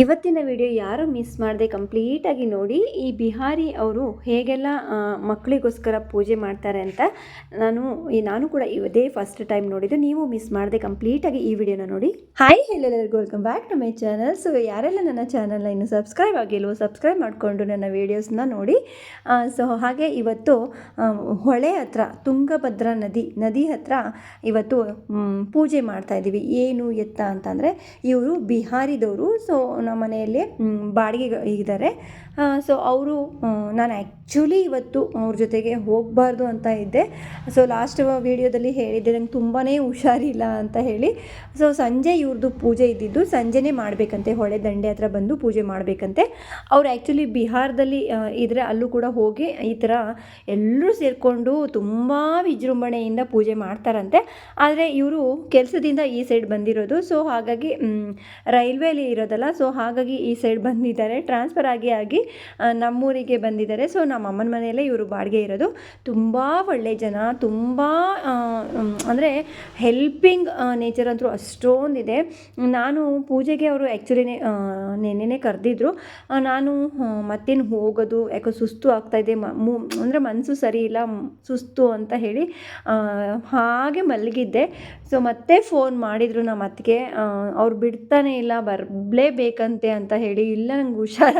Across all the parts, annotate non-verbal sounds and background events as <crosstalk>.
ಇವತ್ತಿನ ವಿಡಿಯೋ ಯಾರು ಮಿಸ್ ಮಾಡದೆ ಕಂಪ್ಲೀಟಾಗಿ ನೋಡಿ ಈ ಬಿಹಾರಿ ಅವರು ಹೇಗೆಲ್ಲ ಮಕ್ಕಳಿಗೋಸ್ಕರ ಪೂಜೆ ಮಾಡ್ತಾರೆ ಅಂತ ನಾನು ನಾನು ಕೂಡ ಇದೇ ಫಸ್ಟ್ ಟೈಮ್ ನೋಡಿದ್ದು. ನೀವು ಮಿಸ್ ಮಾಡದೆ ಕಂಪ್ಲೀಟಾಗಿ ಈ ವಿಡಿಯೋನ ನೋಡಿ. ಹಾಯ್ ಎಲ್ಲರಿಗೂ welcome back to my channel so ಯಾರೆಲ್ಲ ನನ್ನ ಚಾನಲ್ನ ಇನ್ನು ಸಬ್ಸ್ಕ್ರೈಬ್ ಆಗಿಲ್ವೋ ಸಬ್ಸ್ಕ್ರೈಬ್ ಮಾಡಿಕೊಂಡು ನನ್ನ ವೀಡಿಯೋಸ್ನ ನೋಡಿ. ಸೊ ಹಾಗೆ ಇವತ್ತು ಹೊಳೆ ಹತ್ರ, ತುಂಗಭದ್ರಾ ನದಿ ನದಿ ಹತ್ರ ಇವತ್ತು ಪೂಜೆ ಮಾಡ್ತಾ ಇದ್ದೀವಿ ಏನು ಎತ್ತ ಅಂತಂದರೆ ಇವರು ಬಿಹಾರಿದವರು. ಸೊ ನಮ್ಮ ಮನೆಯಲ್ಲಿ ಬಾಡಿಗೆ ಇದ್ದಾರೆ. ಸೊ ಅವರು ನಾನು ಆ್ಯಕ್ಚುಲಿ ಇವತ್ತು ಅವ್ರ ಜೊತೆಗೆ ಹೋಗಬಾರ್ದು ಅಂತ ಇದ್ದೆ. ಸೊ ಲಾಸ್ಟ್ ವೀಡಿಯೋದಲ್ಲಿ ಹೇಳಿದ್ದೆ, ನಂಗೆ ತುಂಬಾ ಹುಷಾರಿಲ್ಲ ಅಂತ ಹೇಳಿ. ಸೊ ಸಂಜೆ ಇವ್ರದ್ದು ಪೂಜೆ ಇದ್ದಿದ್ದು, ಸಂಜೆನೇ ಮಾಡಬೇಕಂತೆ. ಹೊಳೆ ದಂಡೆ ಹತ್ರ ಬಂದು ಪೂಜೆ ಮಾಡಬೇಕಂತೆ. ಅವ್ರು ಆ್ಯಕ್ಚುಲಿ ಬಿಹಾರದಲ್ಲಿ ಇದ್ದರೆ ಅಲ್ಲೂ ಕೂಡ ಹೋಗಿ ಈ ಥರ ಎಲ್ಲರೂ ಸೇರಿಕೊಂಡು ತುಂಬ ವಿಜೃಂಭಣೆಯಿಂದ ಪೂಜೆ ಮಾಡ್ತಾರಂತೆ. ಆದರೆ ಇವರು ಕೆಲಸದಿಂದ ಈ ಸೈಡ್ ಬಂದಿರೋದು. ಸೊ ಹಾಗಾಗಿ ರೈಲ್ವೇಲಿ ಇರೋದಲ್ಲ ಸೊ ಹಾಗಾಗಿ ಈ ಸೈಡ್ ಬಂದಿದ್ದಾರೆ. ಟ್ರಾನ್ಸ್ಫರ್ ಆಗಿ ಆಗಿ ನಮ್ಮೂರಿಗೆ ಬಂದಿದ್ದಾರೆ. ಸೊ ನಮ್ಮ ಅಮ್ಮನ ಮನೆಯಲ್ಲೇ ಇವರು ಬಾಡಿಗೆ ಇರೋದು. ತುಂಬ ಒಳ್ಳೆ ಜನ, ತುಂಬ ಅಂದರೆ ಹೆಲ್ಪಿಂಗ್ ನೇಚರ್ ಅಂತೂ ಅಷ್ಟೊಂದಿದೆ. ನಾನು ಪೂಜೆಗೆ ಅವರು ಆ್ಯಕ್ಚುಲಿ ನೆನ್ನೆನೇ ಕರೆದಿದ್ರು. ನಾನು ಮತ್ತೇನು ಹೋಗೋದು, ಯಾಕೋ ಸುಸ್ತು ಆಗ್ತಾಯಿದೆ ಮ ಅಂದರೆ ಮನಸ್ಸು ಸರಿ ಇಲ್ಲ ಸುಸ್ತು ಅಂತ ಹೇಳಿ ಹಾಗೆ ಮಲಗಿದ್ದೆ. ಸೊ ಮತ್ತೆ ಫೋನ್ ಮಾಡಿದರು ನಮ್ಮ ಅತ್ತಿಗೆ. ಅವ್ರು ಬಿಡ್ತಾನೆ ಇಲ್ಲ ಬರಲೇಬೇಕಂತೆ ಅಂತ ಹೇಳಿ, ಇಲ್ಲ ನಂಗೆ ಹುಷಾರ,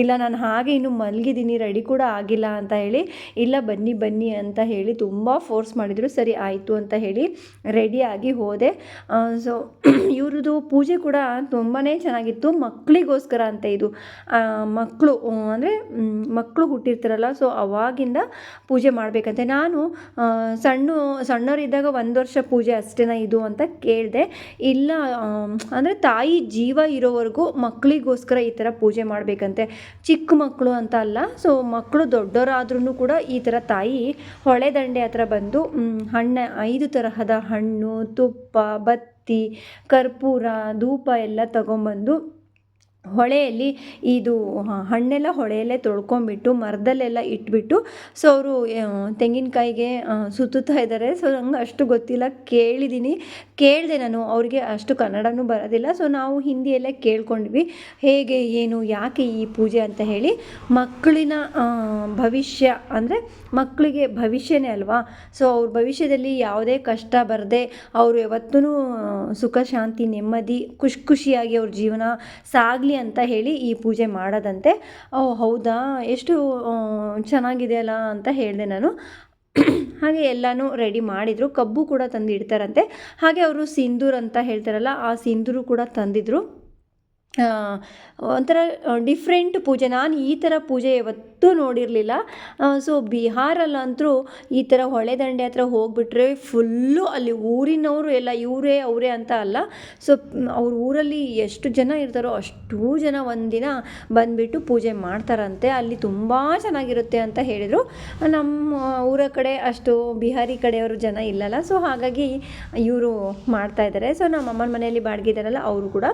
ಇಲ್ಲ ನಾನು ಹಾಗೆ ಇನ್ನು ಮಲಗಿದ್ದೀನಿ ರೆಡಿ ಕೂಡ ಆಗಿಲ್ಲ ಅಂತ ಹೇಳಿ, ಇಲ್ಲ ಬನ್ನಿ ಬನ್ನಿ ಅಂತ ಹೇಳಿ ತುಂಬ ಫೋರ್ಸ್ ಮಾಡಿದರು. ಸರಿ, ಆಯಿತು ಅಂತ ಹೇಳಿ ರೆಡಿಯಾಗಿ ಹೋದೆ. ಸೊ <clears throat> ಇವ್ರದ್ದು ಪೂಜೆ ಕೂಡ ತುಂಬಾ ಚೆನ್ನಾಗಿತ್ತು. ಮಕ್ಕಳಿಗೋಸ್ಕರ ಅಂತ ಇದು. ಮಕ್ಕಳು ಅಂದರೆ ಮಕ್ಕಳು ಹುಟ್ಟಿರ್ತಾರಲ್ಲ ಸೊ ಅವಾಗಿಂದ ಪೂಜೆ ಮಾಡಬೇಕಂತೆ. ನಾನು ಸಣ್ಣ, ಸಣ್ಣವರಿದ್ದಾಗ ಒಂದು ವರ್ಷ ಪೂಜೆ ಅಷ್ಟೇನಾ ಇದು ಅಂತ ಕೇಳಿದೆ. ಇಲ್ಲ ಅಂದರೆ ತಾಯಿ ಜೀವ ಇರೋವರೆಗೂ ಮಕ್ಕಳಿಗೋಸ್ಕರ ಈ ಥರ ಪೂಜೆ ಮಾಡಬೇಕಂತೆ. ಚಿಕ್ಕ ಮಕ್ಕಳು ಅಂತ ಅಲ್ಲ ಸೊ ಮಕ್ಕಳು ದೊಡ್ಡವರಾದ್ರೂ ಕೂಡ ಈ ಥರ ತಾಯಿ ಹೊಳೆ ದಂಡೆ ಹತ್ರ ಬಂದು ಹಣ್ಣು, ಐದು ತರಹದ ಹಣ್ಣು, ತುಪ್ಪ, ಬತ್ತಿ, ಕರ್ಪೂರ, ಧೂಪ ಎಲ್ಲ ತಗೊಂಬಂದು ಹೊಳೆಯಲ್ಲಿ ಇದು ಹಣ್ಣೆಲ್ಲ ಹೊಳೆಯಲ್ಲೇ ತೊಳ್ಕೊಂಬಿಟ್ಟು ಮರದಲ್ಲೆಲ್ಲ ಇಟ್ಬಿಟ್ಟು, ಸೊ ಅವರು ತೆಂಗಿನಕಾಯಿಗೆ ಸುತ್ತುತ್ತಾ ಇದ್ದಾರೆ. ಸೊ ನಂಗೆ ಅಷ್ಟು ಗೊತ್ತಿಲ್ಲ. ಕೇಳಿದ್ದೀನಿ ಕೇಳಿದೆ ನಾನು. ಅವ್ರಿಗೆ ಅಷ್ಟು ಕನ್ನಡನೂ ಬರೋದಿಲ್ಲ. ಸೊ ನಾವು ಹಿಂದಿಯಲ್ಲೇ ಕೇಳ್ಕೊಂಡ್ವಿ. ಹೇಗೆ, ಏನು, ಯಾಕೆ ಈ ಪೂಜೆ ಅಂತ ಹೇಳಿ. ಮಕ್ಕಳಿನ ಭವಿಷ್ಯ, ಅಂದರೆ ಮಕ್ಕಳಿಗೆ ಭವಿಷ್ಯನೇ ಅಲ್ವಾ? ಸೊ ಅವ್ರ ಭವಿಷ್ಯದಲ್ಲಿ ಯಾವುದೇ ಕಷ್ಟ ಬರದೆ ಅವರು ಯಾವತ್ತೂ ಸುಖ, ಶಾಂತಿ, ನೆಮ್ಮದಿ, ಖುಷಿ, ಖುಷಿಯಾಗಿ ಅವ್ರ ಜೀವನ ಸಾಗಲಿ ಅಂತ ಹೇಳಿ ಈ ಪೂಜೆ ಮಾಡದಂತೆ. ಓ, ಹೌದಾ? ಎಷ್ಟು ಚೆನ್ನಾಗಿದೆ ಅಲ್ಲ ಅಂತ ಹೇಳಿದೆ ನಾನು. ಹಾಗೆ ಎಲ್ಲನೂ ರೆಡಿ ಮಾಡಿದರು. ಕಬ್ಬು ಕೂಡ ತಂದಿಡ್ತಾರಂತೆ. ಹಾಗೆ ಅವರು ಸಿಂಧೂರ್ ಅಂತ ಹೇಳ್ತಾರಲ್ಲ, ಆ ಸಿಂಧೂರು ಕೂಡ ತಂದಿದ್ರು. ಒಂಥರ ಡಿಫ್ರೆಂಟ್ ಪೂಜೆ. ನಾನು ಈ ಥರ ಪೂಜೆ ಯಾವತ್ತೂ ನೋಡಿರಲಿಲ್ಲ. ಸೊ ಬಿಹಾರಲ್ಲಂತೂ ಈ ಥರ ಹೊಳೆ ದಂಡೆ ಹತ್ರ ಹೋಗಿಬಿಟ್ರೆ ಫುಲ್ಲು ಅಲ್ಲಿ ಊರಿನವರು ಎಲ್ಲ, ಇವರೇ, ಅವರೇ ಅಂತ ಅಲ್ಲ. ಸೊ ಅವ್ರ ಊರಲ್ಲಿ ಎಷ್ಟು ಜನ ಇರ್ತಾರೋ ಅಷ್ಟು ಜನ ಒಂದಿನ ಬಂದುಬಿಟ್ಟು ಪೂಜೆ ಮಾಡ್ತಾರಂತೆ. ಅಲ್ಲಿ ತುಂಬ ಚೆನ್ನಾಗಿರುತ್ತೆ ಅಂತ ಹೇಳಿದರು. ನಮ್ಮ ಊರ ಕಡೆ ಅಷ್ಟು ಬಿಹಾರಿ ಕಡೆಯವರು ಜನ ಇಲ್ಲಲ್ಲ. ಸೊ ಹಾಗಾಗಿ ಇವರು ಮಾಡ್ತಾ ಇದ್ದಾರೆ ಸೊ ನಮ್ಮ ಅಮ್ಮನ ಮನೆಯಲ್ಲಿ ಬಾಡಿಗೆ ಇದ್ದಾರಲ್ಲ ಅವರು ಕೂಡ.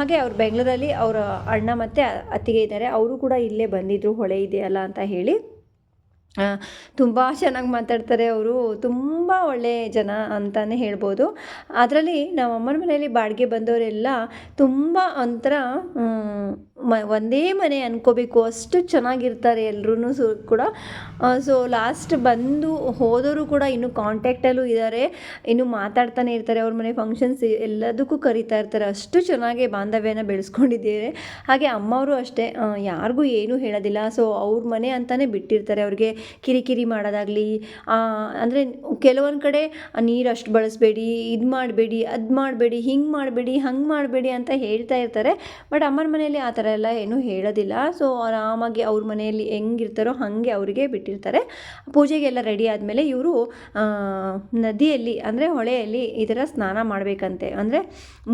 ಹಾಗೆ ಅವ್ರು ಬೆಂಗಳೂರಲ್ಲಿ ಅವರ ಅಣ್ಣ ಮತ್ತು ಅತ್ತಿಗೆ ಇದ್ದಾರೆ. ಅವರು ಕೂಡ ಇಲ್ಲೇ ಬಂದಿದ್ದರು ಹೊಳೆ ಇದೆಯಲ್ಲ ಅಂತ ಹೇಳಿ. ತುಂಬ ಚೆನ್ನಾಗಿ ಮಾತಾಡ್ತಾರೆ ಅವರು. ತುಂಬ ಒಳ್ಳೆಯ ಜನ ಅಂತಲೇ ಹೇಳ್ಬೋದು. ಅದರಲ್ಲಿ ನಮ್ಮ ಅಮ್ಮನ ಮನೆಯಲ್ಲಿ ಬಾಡಿಗೆ ಬಂದವರೆಲ್ಲ ತುಂಬ ಒಂಥರ ಮ, ಒಂದೇ ಮನೆ ಅನ್ಕೋಬೇಕು. ಅಷ್ಟು ಚೆನ್ನಾಗಿರ್ತಾರೆ ಎಲ್ಲರೂ ಸು ಕೂಡ. ಸೊ ಲಾಸ್ಟ್ ಬಂದು ಹೋದವರು ಕೂಡ ಇನ್ನೂ ಕಾಂಟ್ಯಾಕ್ಟಲ್ಲೂ ಇದ್ದಾರೆ ಇನ್ನೂ ಮಾತಾಡ್ತಾನೆ ಇರ್ತಾರೆ. ಅವ್ರ ಮನೆ ಫಂಕ್ಷನ್ಸ್ ಎಲ್ಲದಕ್ಕೂ ಕರಿತಾ ಇರ್ತಾರೆ. ಅಷ್ಟು ಚೆನ್ನಾಗಿ ಬಾಂಧವ್ಯನ ಬೆಳೆಸ್ಕೊಂಡಿದ್ದೀರಿ. ಹಾಗೆ ಅಮ್ಮವರು ಅಷ್ಟೇ. ಯಾರಿಗೂ ಏನೂ ಹೇಳೋದಿಲ್ಲ. ಸೊ ಅವ್ರ ಮನೆ ಅಂತಲೇ ಬಿಟ್ಟಿರ್ತಾರೆ. ಅವ್ರಿಗೆ ಕಿರಿಕಿರಿ ಮಾಡೋದಾಗಲಿ ಅಂದರೆ ಕೆಲವೊಂದು ಕಡೆ ನೀರು ಅಷ್ಟು ಬಳಸಬೇಡಿ, ಇದು ಮಾಡಬೇಡಿ, ಅದು ಮಾಡಬೇಡಿ, ಹಿಂಗೆ ಮಾಡಬೇಡಿ, ಹಂಗೆ ಮಾಡಬೇಡಿ ಅಂತ ಹೇಳ್ತಾ ಇರ್ತಾರೆ. ಬಟ್ ಅಮ್ಮನ ಮನೆಯಲ್ಲಿ ಆ ಥರ ಎಲ್ಲ ಏನೂ ಹೇಳೋದಿಲ್ಲ. ಸೊ ಆರಾಮಾಗಿ ಅವ್ರ ಮನೆಯಲ್ಲಿ ಹೆಂಗಿರ್ತಾರೋ ಹಾಗೆ ಅವರಿಗೆ ಬಿಟ್ಟಿರ್ತಾರೆ. ಪೂಜೆಗೆಲ್ಲ ರೆಡಿ ಆದಮೇಲೆ ಇವರು ನದಿಯಲ್ಲಿ, ಅಂದರೆ ಹೊಳೆಯಲ್ಲಿ ಈ ಥರ ಸ್ನಾನ ಮಾಡಬೇಕಂತೆ. ಅಂದರೆ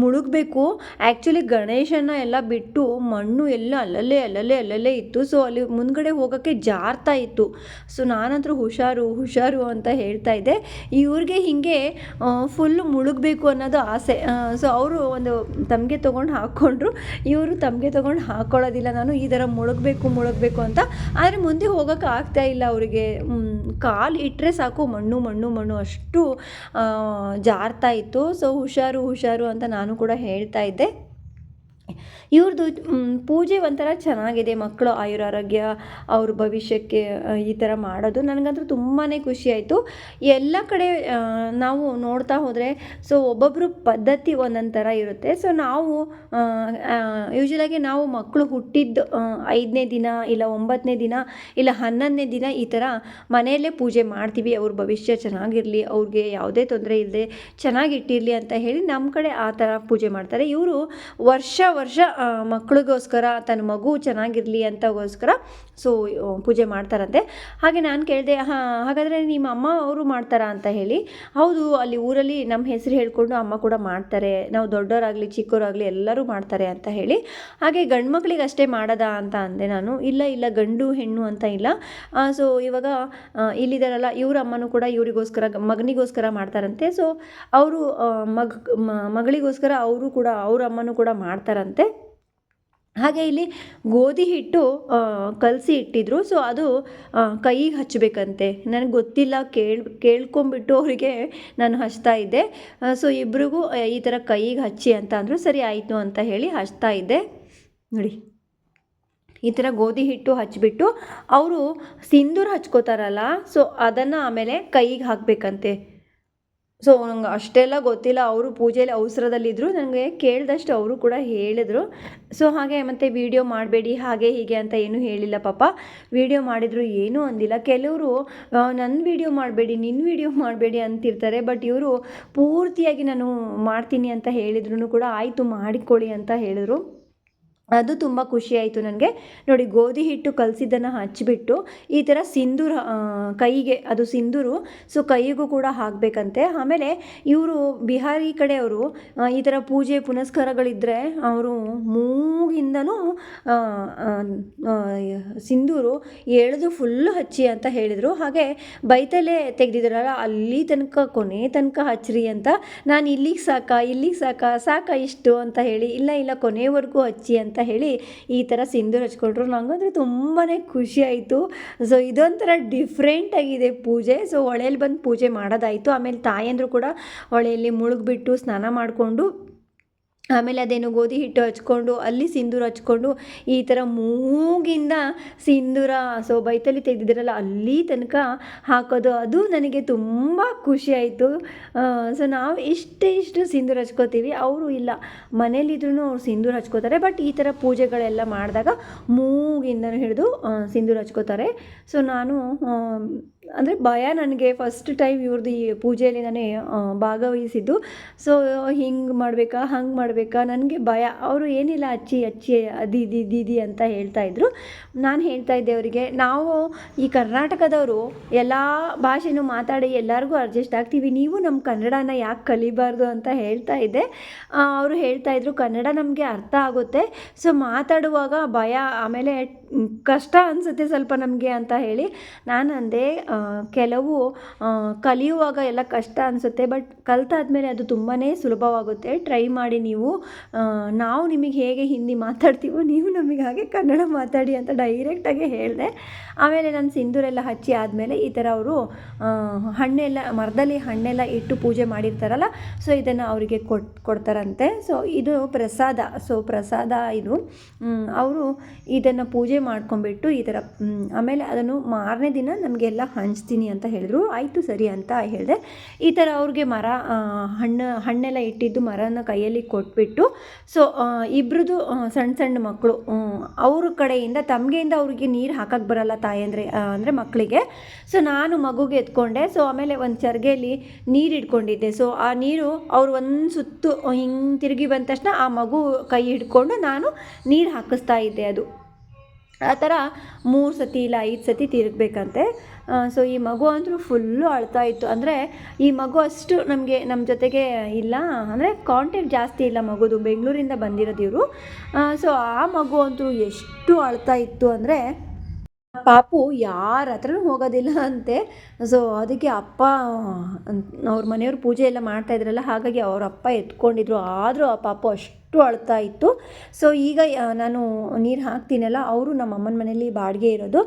ಮುಳುಗಬೇಕು. ಆ್ಯಕ್ಚುಲಿ ಗಣೇಶನ ಎಲ್ಲ ಬಿಟ್ಟು ಮಣ್ಣು ಎಲ್ಲ ಅಲ್ಲಲ್ಲೇ ಅಲ್ಲಲ್ಲೇ ಅಲ್ಲಲ್ಲೇ ಇತ್ತು. ಸೊ ಅಲ್ಲಿ ಮುಂದ್ಗಡೆ ಹೋಗೋಕ್ಕೆ ಜಾರ್ತಾ ಇತ್ತು. ಸೊ ನಾನಂತರೂ ಹುಷಾರು ಹುಷಾರು ಅಂತ ಹೇಳ್ತಾ ಇದ್ದೆ. ಇವ್ರಿಗೆ ಹೀಗೆ ಫುಲ್ಲು ಮುಳುಗಬೇಕು ಅನ್ನೋದು ಆಸೆ. ಸೊ ಅವರು ಒಂದು ತಮಗೆ ತೊಗೊಂಡು ಹಾಕ್ಕೊಂಡ್ರು. ಇವರು ತಮಗೆ ತೊಗೊಂಡು ಹಾಕ್ಕೊಳ್ಳೋದಿಲ್ಲ ನಾನು ಈ ಥರ ಮುಳುಗಬೇಕು ಮುಳುಗಬೇಕು ಅಂತ. ಆದರೆ ಮುಂದೆ ಹೋಗೋಕೆ ಆಗ್ತಾ ಇಲ್ಲ ಅವರಿಗೆ. ಕಾಲು ಇಟ್ಟರೆ ಸಾಕು. ಮಣ್ಣು ಮಣ್ಣು ಮಣ್ಣು ಅಷ್ಟು ಜಾರ್ತಾ ಇತ್ತು. ಸೊ ಹುಷಾರು ಹುಷಾರು ಅಂತ ನಾನು ಕೂಡ ಹೇಳ್ತಾ ಇದ್ದೆ. ಇವ್ರದ್ದು ಪೂಜೆ ಒಂಥರ ಚೆನ್ನಾಗಿದೆ ಮಕ್ಕಳು ಆಯುರಾರೋಗ್ಯ, ಅವ್ರ ಭವಿಷ್ಯಕ್ಕೆ ಈ ಥರ ಮಾಡೋದು. ನನಗಂತೂ ತುಂಬಾ ಖುಷಿ ಆಯಿತು. ಎಲ್ಲ ಕಡೆ ನಾವು ನೋಡ್ತಾ ಹೋದರೆ, ಸೊ ಒಬ್ಬೊಬ್ಬರು ಪದ್ಧತಿ ಒಂದೊಂದು ಥರ ಇರುತ್ತೆ. ಸೊ, ನಾವು ಯೂಶ್ವಲಾಗಿ ನಾವು ಮಕ್ಕಳು ಹುಟ್ಟಿದ್ದು ಐದನೇ ದಿನ ಇಲ್ಲ ಒಂಬತ್ತನೇ ದಿನ ಇಲ್ಲ ಹನ್ನೊಂದನೇ ದಿನ ಈ ಥರ ಮನೆಯಲ್ಲೇ ಪೂಜೆ ಮಾಡ್ತೀವಿ. ಅವ್ರ ಭವಿಷ್ಯ ಚೆನ್ನಾಗಿರಲಿ, ಅವ್ರಿಗೆ ಯಾವುದೇ ತೊಂದರೆ ಇಲ್ಲದೆ ಚೆನ್ನಾಗಿಟ್ಟಿರಲಿ ಅಂತ ಹೇಳಿ ನಮ್ಮ ಕಡೆ ಆ ಥರ ಪೂಜೆ ಮಾಡ್ತಾರೆ. ಇವರು ವರ್ಷ ವರ್ಷ ಮಕ್ಕಳಿಗೋಸ್ಕರ, ತನ್ನ ಮಗು ಚೆನ್ನಾಗಿರಲಿ ಅಂತಗೋಸ್ಕರ, ಸೊ ಪೂಜೆ ಮಾಡ್ತಾರಂತೆ. ಹಾಗೆ ನಾನು ಕೇಳಿದೆ ಹಾಗಾದರೆ ನಿಮ್ಮ ಅಮ್ಮ ಅವರು ಮಾಡ್ತಾರಾ ಅಂತ ಹೇಳಿ, ಹೌದು, ಅಲ್ಲಿ ಊರಲ್ಲಿ ನಮ್ಮ ಹೆಸರು ಹೇಳಿಕೊಂಡು ಅಮ್ಮ ಕೂಡ ಮಾಡ್ತಾರೆ, ನಾವು ದೊಡ್ಡವರಾಗಲಿ ಚಿಕ್ಕವರಾಗಲಿ ಎಲ್ಲರೂ ಮಾಡ್ತಾರೆ ಅಂತ ಹೇಳಿ, ಹಾಗೆ ಗಂಡು ಮಕ್ಳಿಗೆ ಅಷ್ಟೇ ಮಾಡೋದಾ ಅಂತ ಅಂದೆ ನಾನು, ಇಲ್ಲ ಇಲ್ಲ, ಗಂಡು, ಹೆಣ್ಣು ಅಂತ ಇಲ್ಲ ಸೊ, ಇವಾಗ ಇಲ್ಲಿದಾರಲ್ಲ, ಇವ್ರ ಅಮ್ಮನೂ ಕೂಡ ಇವರಿಗೋಸ್ಕರ, ಮಗನಿಗೋಸ್ಕರ ಮಾಡ್ತಾರಂತೆ, ಸೊ, ಅವರು ಮಗ ಮಗಳಿಗೋಸ್ಕರ ಅವರು ಕೂಡ, ಅವ್ರ ಅಮ್ಮನೂ ಕೂಡ ಮಾಡ್ತಾರಂತೆ ಹಾಗೆ ಇಲ್ಲಿ ಗೋಧಿ ಹಿಟ್ಟು ಕಲಸಿ ಇಟ್ಟಿದ್ರು. ಸೊ ಅದು ಕೈಗೆ ಹಚ್ಚಬೇಕಂತೆ ನನಗೆ ಗೊತ್ತಿಲ್ಲ, ಕೇಳ್, ಕೇಳ್ಕೊಂಬಿಟ್ಟು ಅವರಿಗೆ ನಾನು ಹಚ್ತಾ ಇದ್ದೆ. ಸೊ ಇಬ್ರಿಗೂ ಈ ಥರ ಕೈಗೆ ಹಚ್ಚಿ ಅಂತ ಅಂದರು, ಸರಿ ಆಯಿತು ಅಂತ ಹೇಳಿ ಹಚ್ತಾ ಇದ್ದೆ. ನೋಡಿ. ಈ ಥರ ಗೋಧಿ ಹಿಟ್ಟು ಹಚ್ಚಿಬಿಟ್ಟು ಅವರು ಸಿಂಧೂರು ಹಚ್ಕೋತಾರಲ್ಲ ಸೊ ಅದನ್ನು ಆಮೇಲೆ ಕೈಗೆ ಹಾಕಬೇಕಂತೆ. ಸೊ ನಂಗೆ ಅಷ್ಟೆಲ್ಲ ಗೊತ್ತಿಲ್ಲ. ಅವರು ಪೂಜೆಯಲ್ಲಿ ಅವಸರದಲ್ಲಿದ್ದರು ನನಗೆ ಕೇಳಿದಷ್ಟು ಅವರು ಕೂಡ ಹೇಳಿದರು. ಸೊ ಹಾಗೆ ಮತ್ತು ವಿಡಿಯೋ ಮಾಡಬೇಡಿ, ಹಾಗೆ ಹೀಗೆ ಅಂತ ಏನೂ ಹೇಳಿಲ್ಲ ಪಾಪ. ವಿಡಿಯೋ ಮಾಡಿದ್ರು ಏನೂ ಅಂದಿಲ್ಲ. ಕೆಲವರು ನನ್ನ ವಿಡಿಯೋ ಮಾಡಬೇಡಿ ನಿನ್ನ ವಿಡಿಯೋ ಮಾಡಬೇಡಿ ಅಂತಿರ್ತಾರೆ. ಬಟ್ ಇವರು ಪೂರ್ತಿಯಾಗಿ ನಾನು ಮಾಡ್ತೀನಿ ಅಂತ ಹೇಳಿದ್ರು ಕೂಡ ಆಯಿತು, ಮಾಡಿಕೊಳ್ಳಿ ಅಂತ ಹೇಳಿದ್ರು. ಅದು ತುಂಬ ಖುಷಿ ಆಯಿತು ನನಗೆ. ನೋಡಿ, ಗೋಧಿ ಹಿಟ್ಟು ಕಲಸಿದ್ದನ್ನು ಹಚ್ಚಿಬಿಟ್ಟು ಈ ಥರ ಸಿಂಧೂರು ಕೈಗೆ, ಅದು ಸಿಂಧೂರು ಸೊ ಕೈಗೂ ಕೂಡ ಹಾಕಬೇಕಂತೆ. ಆಮೇಲೆ ಇವರು ಬಿಹಾರಿ ಕಡೆಯವರು ಈ ಥರ ಪೂಜೆ ಪುನಸ್ಕಾರಗಳಿದ್ದರೆ ಅವರು ಮೂಗಿಂದನೂ ಸಿಂಧೂರು ಎಳೆದು ಫುಲ್ಲು ಹಚ್ಚಿ ಅಂತ ಹೇಳಿದರು. ಹಾಗೆ ಬೈತಲೆ ತೆಗೆದಿದ್ರಲ್ಲ ಅಲ್ಲಿ ತನಕ, ಕೊನೆ ತನಕ ಹಚ್ಚ್ರಿ ಅಂತ. ನಾನು ಇಲ್ಲಿಗೆ ಸಾಕ ಇಲ್ಲಿಗೆ ಸಾಕ ಸಾಕ ಇಷ್ಟು ಅಂತ ಹೇಳಿ, ಇಲ್ಲ ಇಲ್ಲ, ಕೊನೆವರೆಗೂ ಹಚ್ಚಿ ಅಂತ ಹೇಳಿ ಈ ಥರ ಸಿಂಧೂರು ಹಚ್ಕೊಟ್ರು ನನಗಂದ್ರೆ ತುಂಬಾ ಖುಷಿ ಆಯಿತು. ಸೊ ಇದೊಂಥರ ಡಿಫ್ರೆಂಟ್ ಆಗಿದೆ ಪೂಜೆ. ಸೊ ಹೊಳೆಯಲ್ಲಿ ಬಂದು ಪೂಜೆ ಮಾಡೋದಾಯಿತು. ಆಮೇಲೆ ತಾಯಂದರು ಕೂಡ ಹೊಳೆಯಲ್ಲಿ ಮುಳುಗ್ಬಿಟ್ಟು ಸ್ನಾನ ಮಾಡಿಕೊಂಡು ಆಮೇಲೆ ಅದೇನು ಗೋಧಿ ಹಿಟ್ಟು ಹಚ್ಕೊಂಡು, ಅಲ್ಲಿ ಸಿಂಧೂರ ಹಚ್ಕೊಂಡು, ಈ ಥರ ಮೂಗಿಂದ ಸಿಂಧೂರ, ಸೊ ಬೈತಲ್ಲಿ ತೆಗೆದಿದ್ದೀರಲ್ಲ ಅಲ್ಲಿ ತನಕ ಹಾಕೋದು. ಅದು ನನಗೆ ತುಂಬ ಖುಷಿ ಆಯಿತು. ಸೊ ನಾವು ಇಷ್ಟೇ ಇಷ್ಟು ಸಿಂಧೂರ ಹಚ್ಕೋತೀವಿ. ಅವರು ಇಲ್ಲ. ಮನೇಲಿದ್ರೂ ಅವ್ರು ಸಿಂಧೂರ ಹಚ್ಕೋತಾರೆ. ಬಟ್ ಈ ಥರ ಪೂಜೆಗಳೆಲ್ಲ ಮಾಡಿದಾಗ ಮೂಗಿಂದನೂ ಹಿಡಿದು ಸಿಂಧೂರ ಹಚ್ಕೋತಾರೆ. ಸೊ ನಾನು ಅಂದರೆ ಭಯ ನನಗೆ ಫಸ್ಟ್ ಟೈಮ್ ಇವ್ರದ್ದು ಈ ಪೂಜೆಯಲ್ಲಿ ನಾನು ಭಾಗವಹಿಸಿದ್ದು. ಸೊ ಹಿಂಗೆ ಮಾಡಬೇಕಾ, ಹಂಗೆ ಮಾಡಬೇಕಾ, ನನಗೆ ಭಯ. ಅವರು ಏನಿಲ್ಲ, ಅಚ್ಚಿ ಅಚ್ಚಿ, ಅದಿ ದಿ ದೀದಿ ಅಂತ ಹೇಳ್ತಾ ಇದ್ರು. ನಾನು ಹೇಳ್ತಾ ಇದ್ದೆ ಅವರಿಗೆ, ನಾವು ಈ ಕರ್ನಾಟಕದವರು ಎಲ್ಲ ಭಾಷೆನೂ ಮಾತಾಡಿ ಎಲ್ಲರಿಗೂ ಅಡ್ಜಸ್ಟ್ ಆಗ್ತೀವಿ. ನೀವು ನಮ್ಮ ಕನ್ನಡನ ಯಾಕೆ ಕಲಿಬಾರ್ದು ಅಂತ ಹೇಳ್ತಾ ಇದ್ದೆ. ಅವರು ಹೇಳ್ತಾ ಇದ್ರು, ಕನ್ನಡ ನಮಗೆ ಅರ್ಥ ಆಗುತ್ತೆ. ಸೊ, ಮಾತಾಡುವಾಗ ಭಯ, ಆಮೇಲೆ ಕಷ್ಟ ಅನಿಸುತ್ತೆ ಸ್ವಲ್ಪ ನಮಗೆ ಅಂತ ಹೇಳಿ ನಾನು ಅಂದೆ ಕೆಲವು ಕಲಿಯುವಾಗ ಎಲ್ಲ ಕಷ್ಟ ಅನಿಸುತ್ತೆ, ಬಟ್ ಕಲ್ತಾದ್ಮೇಲೆ ಅದು ತುಂಬಾ ಸುಲಭವಾಗುತ್ತೆ. ಟ್ರೈ ಮಾಡಿ ನೀವು ನಾವು ನಿಮಗೆ ಹೇಗೆ ಹಿಂದಿ ಮಾತಾಡ್ತೀವೋ, ನೀವು ನಮಗೆ ಹಾಗೆ ಕನ್ನಡ ಮಾತಾಡಿ ಅಂತ ಡೈರೆಕ್ಟಾಗಿ ಹೇಳಿದೆ. ಆಮೇಲೆ ನಾನು ಸಿಂಧೂರೆಲ್ಲ ಹಚ್ಚಿ ಆದಮೇಲೆ ಈ ಥರ ಅವರು ಹಣ್ಣೆಲ್ಲ, ಮರದಲ್ಲಿ ಹಣ್ಣೆಲ್ಲ ಇಟ್ಟು ಪೂಜೆ ಮಾಡಿರ್ತಾರಲ್ಲ, ಸೊ ಇದನ್ನು ಅವರಿಗೆ ಕೊಟ್, ಕೊಡ್ತಾರಂತೆ. ಸೊ ಇದು ಪ್ರಸಾದ, ಸೊ ಪ್ರಸಾದ ಇದು. ಅವರು ಇದನ್ನು ಪೂಜೆ ಮಾಡ್ಕೊಂಬಿಟ್ಟು ಈ ಥರ ಆಮೇಲೆ ಅದನ್ನು ಮಾರನೇ ದಿನ ನಮಗೆಲ್ಲ ಹಂಚ್ತೀನಿ ಅಂತ ಹೇಳಿದ್ರು. ಆಯಿತು ಸರಿ ಅಂತ ಹೇಳಿದೆ. ಈ ಥರ ಅವ್ರಿಗೆ ಮರ ಹಣ್ಣು, ಹಣ್ಣೆಲ್ಲ ಇಟ್ಟಿದ್ದು ಮರನ ಕೈಯಲ್ಲಿ ಕೊಟ್ಬಿಟ್ಟು, ಸೊ ಇಬ್ರದ್ದು ಸಣ್ಣ ಸಣ್ಣ ಮಕ್ಕಳು ಅವ್ರ ಕಡೆಯಿಂದ, ತಮಗೆಯಿಂದ ಅವ್ರಿಗೆ ನೀರು ಹಾಕಕ್ಕೆ ಬರಲ್ಲ ತಾಯಂದ್ರೆ ಅಂದರೆ ಮಕ್ಕಳಿಗೆ ಸೊ, ನಾನು ಮಗುಗೆ ಎತ್ಕೊಂಡೆ. ಸೊ, ಆಮೇಲೆ ಒಂದು ಚರ್ಗೆಯಲ್ಲಿ ನೀರು ಇಟ್ಕೊಂಡಿದ್ದೆ ಸೊ, ಆ ನೀರು ಅವ್ರು ಒಂದು ಸುತ್ತು ಹಿಂಗೆ ತಿರುಗಿ ಬಂದ ತಕ್ಷಣ ಆ ಮಗು ಕೈ ಹಿಡ್ಕೊಂಡು ನಾನು ನೀರು ಹಾಕಿಸ್ತಾ ಇದ್ದೆ ಅದು. ಆ ಥರ ಮೂರು ಸತಿ ಇಲ್ಲ ಐದು ಸತಿ ತಿರುಗಬೇಕಂತೆ. ಸೊ ಈ ಮಗು ಅಂತೂ ಫುಲ್ಲು ಅಳ್ತಾ ಇತ್ತು. ಅಂದರೆ ಈ ಮಗು ಅಷ್ಟು ನಮಗೆ ನಮ್ಮ ಜೊತೆಗೆ ಇಲ್ಲ. ಅಂದರೆ ಕಾಂಟ್ಯಾಕ್ಟ್ ಜಾಸ್ತಿ ಇಲ್ಲ ಮಗುದು. ಬೆಂಗಳೂರಿಂದ ಬಂದಿರೋದು ಇವರು. ಸೊ ಆ ಮಗು ಅಂತೂ ಎಷ್ಟು ಅಳ್ತಾ ಇತ್ತು ಅಂದರೆ ಪಾಪು ಯಾರ ಹತ್ರನೂ ಹೋಗೋದಿಲ್ಲ ಅಂತೆ. ಸೊ ಅದಕ್ಕೆ ಅಪ್ಪ, ಅವ್ರ ಮನೆಯವ್ರು ಪೂಜೆ ಎಲ್ಲ ಮಾಡ್ತಾ ಇದ್ರಲ್ಲ, ಹಾಗಾಗಿ ಅವ್ರ ಅಪ್ಪ ಎತ್ಕೊಂಡಿದ್ರು. ಆದರೂ ಆ ಪಾಪು ಅಷ್ಟು ಅಳ್ತಾ ಇತ್ತು. ಸೊ ಈಗ ನಾನು ನೀರು ಹಾಕ್ತೀನಲ್ಲ, ಅವರು ನಮ್ಮ ಅಮ್ಮನ ಮನೇಲಿ ಬಾಡಿಗೆ ಇರೋದು.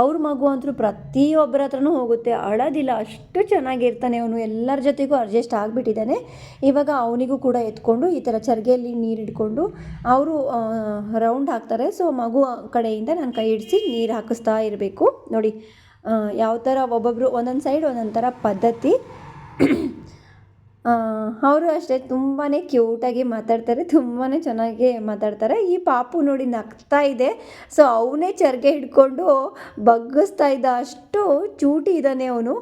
ಅವ್ರ ಮಗು ಅಂತೂ ಪ್ರತಿಯೊಬ್ಬರ ಹತ್ರನೂ ಹೋಗುತ್ತೆ. ಅಳೋದಿಲ್ಲ, ಅಷ್ಟು ಚೆನ್ನಾಗಿರ್ತಾನೆ ಅವನು. ಎಲ್ಲರ ಜೊತೆಗೂ ಅಡ್ಜಸ್ಟ್ ಆಗಿಬಿಟ್ಟಿದ್ದಾನೆ. ಇವಾಗ ಅವನಿಗೂ ಕೂಡ ಎತ್ಕೊಂಡು ಈ ಥರ ಚರ್ಗೆಯಲ್ಲಿ ನೀರು ಇಟ್ಕೊಂಡು ಅವರು ರೌಂಡ್ ಹಾಕ್ತಾರೆ. ಸೊ ಮಗು ಕಡೆಯಿಂದ ನಾನು ಕೈ ಹಿಡಿಸಿ ನೀರು ಹಾಕಿಸ್ತಾ ಇರಬೇಕು. ನೋಡಿ ಯಾವ ಥರ ಒಬ್ಬೊಬ್ಬರು ಒಂದೊಂದು ಸೈಡ್ ಒಂದೊಂದು ಥರ ಪದ್ಧತಿ. ಅವರು ಅಷ್ಟೇ ತುಂಬಾ ಕ್ಯೂಟಾಗಿ ಮಾತಾಡ್ತಾರೆ ತುಂಬಾ ಚೆನ್ನಾಗಿ ಮಾತಾಡ್ತಾರೆ. ಈ ಪಾಪು ನೋಡಿ ನಗ್ತಾ ಇದೆ. ಸೊ ಅವನೇ ಚರ್ಗೆ ಹಿಡ್ಕೊಂಡು ಬಗ್ಗಿಸ್ತಾ ಇದ್ದ ಅಷ್ಟು ಚೂಟಿ ಇದ್ದಾನೆ ಅವನು.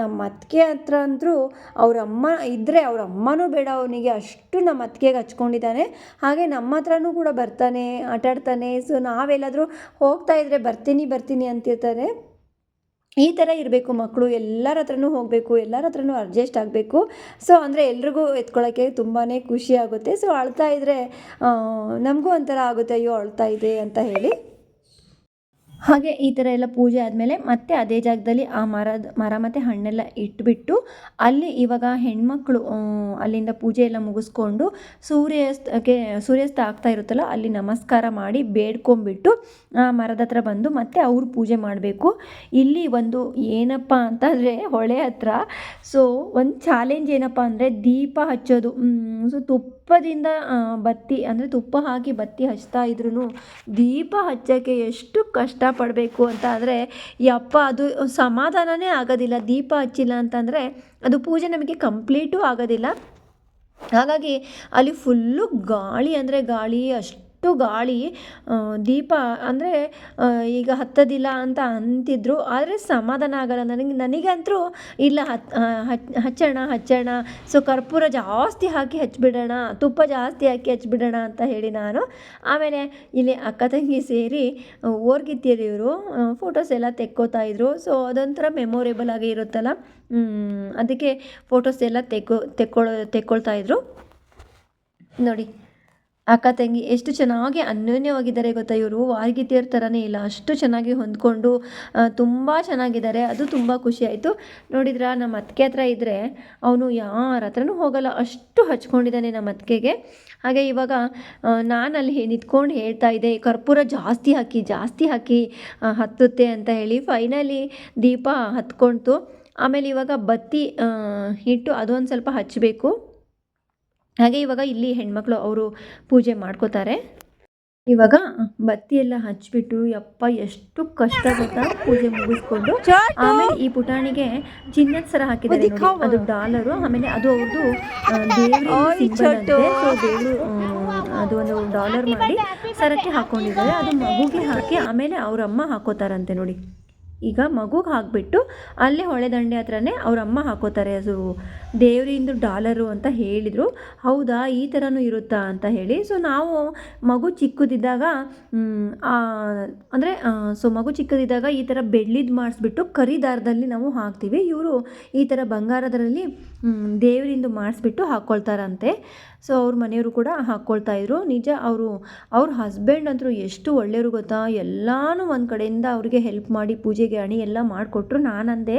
ನಮ್ಮ ಅತ್ತಿಗೆ ಹತ್ರ ಅಂದರೂ ಅವ್ರ ಅಮ್ಮ ಇದ್ದರೆ ಅವ್ರ ಅಮ್ಮನೂ ಬೇಡ, ಅವನಿಗೆ ಅಷ್ಟು ನಮ್ಮ ಅತ್ತಿಗೆಗೆ ಹಚ್ಕೊಂಡಿದ್ದಾನೆ. ಹಾಗೆ ನಮ್ಮ ಹತ್ರನೂ ಕೂಡ ಬರ್ತಾನೆ, ಆಟಾಡ್ತಾನೆ. ಸೊ ನಾವೆಲ್ಲಾದರೂ ಹೋಗ್ತಾ ಇದ್ದರೆ ಬರ್ತೀನಿ ಬರ್ತೀನಿ ಅಂತಿರ್ತಾರೆ. ಈ ಥರ ಇರಬೇಕು, ಮಕ್ಕಳು ಎಲ್ಲರ ಹತ್ರನೂ ಹೋಗಬೇಕು, ಎಲ್ಲರ ಹತ್ರನೂ ಅಡ್ಜಸ್ಟ್ ಆಗಬೇಕು. ಸೊ ಅಂದರೆ ಎಲ್ರಿಗೂ ಎತ್ಕೊಳ್ಳೋಕ್ಕೆ ತುಂಬಾ ಖುಷಿ ಆಗುತ್ತೆ. ಸೊ ಅಳ್ತಾ ಇದ್ದರೆ ನಮಗೂ ಒಂಥರ ಆಗುತ್ತೆ, ಅಯ್ಯೋ, ಅಳ್ತಾ ಇದೆ ಅಂತ ಹೇಳಿ. ಹಾಗೆ ಈ ಥರ ಎಲ್ಲ ಪೂಜೆ ಆದಮೇಲೆ ಮತ್ತೆ ಅದೇ ಜಾಗದಲ್ಲಿ ಆ ಮರದ ಮರ ಮತ್ತು ಹಣ್ಣೆಲ್ಲ ಇಟ್ಬಿಟ್ಟು ಅಲ್ಲಿ ಇವಾಗ ಹೆಣ್ಮಕ್ಳು ಅಲ್ಲಿಂದ ಪೂಜೆ ಎಲ್ಲ ಮುಗಿಸ್ಕೊಂಡು ಸೂರ್ಯಾಸ್ತಕ್ಕೆ, ಸೂರ್ಯಾಸ್ತ ಆಗ್ತಾ ಇರುತ್ತಲ್ಲ, ಅಲ್ಲಿ ನಮಸ್ಕಾರ ಮಾಡಿ ಬೇಡ್ಕೊಂಬಿಟ್ಟು ಆ ಮರದ ಹತ್ರ ಬಂದು ಮತ್ತೆ ಅವರು ಪೂಜೆ ಮಾಡಬೇಕು. ಇಲ್ಲಿ ಒಂದು ಏನಪ್ಪ ಅಂತಂದರೆ ಹೊಳೆ ಹತ್ರ, ಸೊ ಒಂದು ಚಾಲೆಂಜ್ ಏನಪ್ಪ ಅಂದರೆ ದೀಪ ಹಚ್ಚೋದು. ಸೊ ತುಪ್ಪದಿಂದ ಬತ್ತಿ, ಅಂದರೆ ತುಪ್ಪ ಹಾಕಿ ಬತ್ತಿ ಹಚ್ತಾ ಇದ್ರೂ ದೀಪ ಹಚ್ಚೋಕ್ಕೆ ಎಷ್ಟು ಕಷ್ಟಪಡಬೇಕು ಅಂತ ಅಂದರೆ ಯಪ್ಪ ಅದು ಸಮಾಧಾನನೇ ಆಗೋದಿಲ್ಲ, ದೀಪ ಹಚ್ಚಿಲ್ಲ ಅಂತಂದರೆ ಅದು ಪೂಜೆ ನಮಗೆ ಕಂಪ್ಲೀಟೂ ಆಗೋದಿಲ್ಲ. ಹಾಗಾಗಿ ಅಲ್ಲಿ ಫುಲ್ಲು ಗಾಳಿ ಅಂದರೆ ಗಾಳಿ ಅಷ್ಟು ಗಾಳಿ ಆ, ದೀಪ ಅಂದರೆ ಈಗ ಹತ್ತೋದಿಲ್ಲ ಅಂತ ಅಂತಿದ್ರು. ಆದರೆ ಸಮಾಧಾನ ಆಗಲ್ಲ. ನನಗೆ ನನಗಂತೂ ಇಲ್ಲ ಹತ್ ಹಚ್ಚೋಣ ಹಚ್ಚೋಣ. ಸೊ ಕರ್ಪೂರ ಜಾಸ್ತಿ ಹಾಕಿ ಹಚ್ಚಿಬಿಡೋಣ ತುಪ್ಪ ಜಾಸ್ತಿ ಹಾಕಿ ಹಚ್ಚಿಬಿಡೋಣ ಅಂತ ಹೇಳಿ ನಾನು. ಆಮೇಲೆ ಇಲ್ಲಿ ಅಕ್ಕ ತಂಗಿ ಸೇರಿ ಓರ್ಗಿತ್ತಿಯರು ಇವರು ಫೋಟೋಸ್ ಎಲ್ಲ ತೆಕ್ಕೋತಾ ಇದ್ರು. ಸೊ ಅದೊಂಥರ ಮೆಮೊರೇಬಲ್ ಆಗಿ ಇರುತ್ತಲ್ಲ. ಅದಕ್ಕೆ ಫೋಟೋಸ್ ಎಲ್ಲ ತೆಕ್ಕೋ ತೆಕ್ಕೊಳ್ಳೋ ತೆಕ್ಕೊಳ್ತಾ ಇದ್ರು. ನೋಡಿ. ಅಕ್ಕ ತಂಗಿ ಎಷ್ಟು ಚೆನ್ನಾಗಿ ಅನ್ಯೋನ್ಯವಾಗಿದ್ದಾರೆ ಗೊತ್ತಾ ಇವರು? ವಾರ್ಗಿತಿಯರ ಥರನೇ ಇಲ್ಲ. ಅಷ್ಟು ಚೆನ್ನಾಗಿ ಹೊಂದ್ಕೊಂಡು ತುಂಬ ಚೆನ್ನಾಗಿದ್ದಾರೆ. ಅದು ತುಂಬ ಖುಷಿ ಆಯಿತು. ನೋಡಿದ್ರ ನಮ್ಮ ಅತ್ತಿಗೆ ಹತ್ರ ಇದ್ದರೆ ಅವನು ಯಾರ ಹತ್ರನೂ ಹೋಗಲ್ಲ. ಅಷ್ಟು ಹಚ್ಕೊಂಡಿದ್ದಾನೆ ನಮ್ಮ ಅತ್ತಿಗೆಗೆ. ಹಾಗೆ ಇವಾಗ ನಾನು ಅಲ್ಲಿ ನಿಂತ್ಕೊಂಡು ಹೇಳ್ತಾ ಇದ್ದೆ, ಕರ್ಪೂರ ಜಾಸ್ತಿ ಹಾಕಿ ಜಾಸ್ತಿ ಹಾಕಿ ಹತ್ತುತ್ತೆ ಅಂತ ಹೇಳಿ ಫೈನಲಿ ದೀಪ ಹತ್ಕೊಳ್ತು ಆಮೇಲೆ ಇವಾಗ ಬತ್ತಿ ಹಿಟ್ಟು ಅದೊಂದು ಸ್ವಲ್ಪ ಹಚ್ಚಬೇಕು ಹಾಗೆ ಇವಾಗ ಇಲ್ಲಿ ಹೆಣ್ಮಕ್ಳು ಅವರು ಪೂಜೆ ಮಾಡ್ಕೋತಾರೆ. ಇವಾಗ ಬತ್ತಿ ಎಲ್ಲ ಹಚ್ಬಿಟ್ಟು ಯಪ್ಪ ಎಷ್ಟು ಕಷ್ಟ ಗೊತ್ತಾ? ಪೂಜೆ ಮುಗಿಸ್ಕೊಂಡು ಆಮೇಲೆ ಈ ಪುಟಾಣಿಗೆ ಚಿನ್ನದ ಸರ ಹಾಕಿದ್ದಾರೆ ಅದು ಡಾಲರು ಆಮೇಲೆ ಅದು ಅವ್ರದ್ದು ದೇವರು ಅದು ಒಂದು ಡಾಲರ್ ಮಾಡಿ ಸರಕ್ಕೆ ಹಾಕೊಂಡಿದ್ದಾರೆ. ಅದು ಮಗುಗೆ ಹಾಕಿ ಆಮೇಲೆ ಅವ್ರ ಅಮ್ಮ ಹಾಕೋತಾರಂತೆ ನೋಡಿ. ಈಗ ಮಗುಗೆ ಹಾಕ್ಬಿಟ್ಟು ಅಲ್ಲೇ ಹೊಳೆ ದಂಡೆ ಹತ್ರನೇ ಅವ್ರ ಅಮ್ಮ ಹಾಕೋತಾರೆ. ಅದು ದೇವರಿಂದು ಡಾಲರು ಅಂತ ಹೇಳಿದರು. ಹೌದಾ, ಈ ಥರನೂ ಇರುತ್ತಾ ಅಂತ ಹೇಳಿ. ಸೊ ನಾವು ಮಗು ಚಿಕ್ಕದಿದ್ದಾಗ ಅಂದರೆ ಸೊ ಮಗು ಚಿಕ್ಕದಿದ್ದಾಗ ಈ ಥರ ಬೆಳ್ಳಿದ್ದು ಮಾಡಿಸ್ಬಿಟ್ಟು ಕರಿದಾರದಲ್ಲಿ ನಾವು ಹಾಕ್ತೀವಿ. ಇವರು ಈ ಥರ ಬಂಗಾರದರಲ್ಲಿ ದೇವರಿಂದು ಮಾಡಿಸ್ಬಿಟ್ಟು ಹಾಕ್ಕೊಳ್ತಾರಂತೆ ಸೊ ಅವ್ರ ಮನೆಯವರು ಕೂಡ ಹಾಕ್ಕೊಳ್ತಾ ಇದ್ರು. ನಿಜ, ಅವರು, ಅವ್ರ ಹಸ್ಬೆಂಡ್ ಅಂತೂ ಎಷ್ಟು ಒಳ್ಳೆಯವರು ಗೊತ್ತಾ? ಎಲ್ಲನೂ ಒಂದು ಕಡೆಯಿಂದ ಅವ್ರಿಗೆ ಹೆಲ್ಪ್ ಮಾಡಿ, ಪೂಜೆಗೆ ಅಣಿ ಎಲ್ಲ ಮಾಡಿಕೊಟ್ರು. ನಾನಂದೆ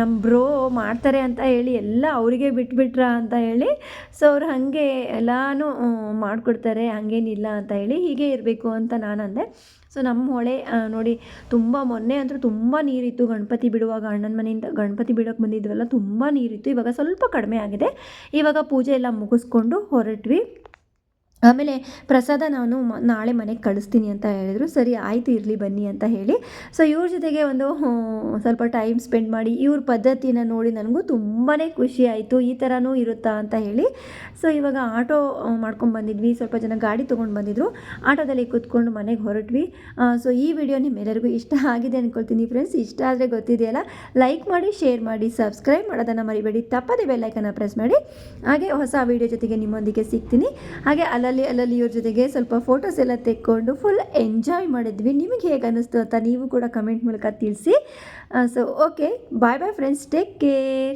ನಮ್ಮ ಬ್ರೋ ಮಾಡ್ತಾರೆ ಅಂತ ಹೇಳಿ ಎಲ್ಲ ಅವರಿಗೆ ಬಿಟ್ಬಿಟ್ರಾ ಅಂತ ಹೇಳಿ ಸೊ ಅವ್ರು ಹಾಗೆ ಎಲ್ಲನೂ ಮಾಡಿಕೊಡ್ತಾರೆ, ಹಂಗೇನಿಲ್ಲ ಅಂತ ಹೇಳಿ ಹೀಗೆ ಇರಬೇಕು ಅಂತ ನಾನು ಅಂದೆ. ಸೊ ನಮ್ಮ ಹೊಳೆ ನೋಡಿ ತುಂಬ ಮೊನ್ನೆ ಅಂತೂ ತುಂಬ ನೀರಿತ್ತು. ಗಣಪತಿ ಬಿಡುವಾಗ ಅಣ್ಣನ ಮನೆಯಿಂದ ಗಣಪತಿ ಬಿಡೋಕೆ ಬಂದಿದ್ವಲ್ಲ, ತುಂಬ ನೀರಿತ್ತು. ಇವಾಗ ಸ್ವಲ್ಪ ಕಡಿಮೆ ಆಗಿದೆ. ಇವಾಗ ಪೂಜೆ ಎಲ್ಲ ಮುಗಿಸ್ಕೊಂಡು ಹೊರಟ್ವಿ. ಆಮೇಲೆ ಪ್ರಸಾದ ನಾನು ನಾಳೆ ಮನೆಗೆ ಕಳಿಸ್ತೀನಿ ಅಂತ ಹೇಳಿದರು. ಸರಿ, ಆಯಿತು, ಇರಲಿ, ಬನ್ನಿ ಅಂತ ಹೇಳಿ. ಸೊ ಇವ್ರ ಜೊತೆಗೆ ಒಂದು ಸ್ವಲ್ಪ ಟೈಮ್ ಸ್ಪೆಂಡ್ ಮಾಡಿ, ಇವ್ರ ಪದ್ಧತಿನ ನೋಡಿ ನನಗೂ ತುಂಬಾ ಖುಷಿ ಆಯಿತು. ಈ ಥರನೂ ಇರುತ್ತಾ ಅಂತ ಹೇಳಿ. ಸೊ ಇವಾಗ ಆಟೋ ಮಾಡ್ಕೊಂಡು ಬಂದಿದ್ವಿ. ಸ್ವಲ್ಪ ಜನ ಗಾಡಿ ತೊಗೊಂಡು ಬಂದಿದ್ರು. ಆಟೋದಲ್ಲಿ ಕೂತ್ಕೊಂಡು ಮನೆಗೆ ಹೊರಟ್ವಿ. ಸೊ ಈ ವಿಡಿಯೋ ನಿಮ್ಮೆಲ್ಲರಿಗೂ ಇಷ್ಟ ಆಗಿದೆ ಅಂದ್ಕೊಳ್ತೀನಿ ಫ್ರೆಂಡ್ಸ್ ಇಷ್ಟ ಆದರೆ ಗೊತ್ತಿದೆಯಲ್ಲ ಲೈಕ್ ಮಾಡಿ ಶೇರ್ ಮಾಡಿ ಸಬ್ಸ್ಕ್ರೈಬ್ ಮಾಡೋದನ್ನು ಮರಿಬೇಡಿ. ತಪ್ಪದೆ ಬೆಲ್ಲೈಕನ್ನ ಪ್ರೆಸ್ ಮಾಡಿ. ಹಾಗೆ ಹೊಸ ವಿಡಿಯೋ ಜೊತೆಗೆ ನಿಮ್ಮೊಂದಿಗೆ ಸಿಗ್ತೀನಿ. ಹಾಗೆ ಅಲ್ಲಲ್ಲಿ ಅಲ್ಲಲ್ಲಿ ಇವ್ರ ಜೊತೆಗೆ ಸ್ವಲ್ಪ ಫೋಟೋಸ್ ಎಲ್ಲ ತೆಕ್ಕೊಂಡು ಫುಲ್ ಎಂಜಾಯ್ ಮಾಡಿದ್ವಿ. ನಿಮಗೆ ಹೇಗೆ ಅನ್ನಿಸ್ತು ಅಂತ ನೀವು ಕೂಡ ಕಮೆಂಟ್ ಮೂಲಕ ತಿಳಿಸಿ. So okay bye bye friends take care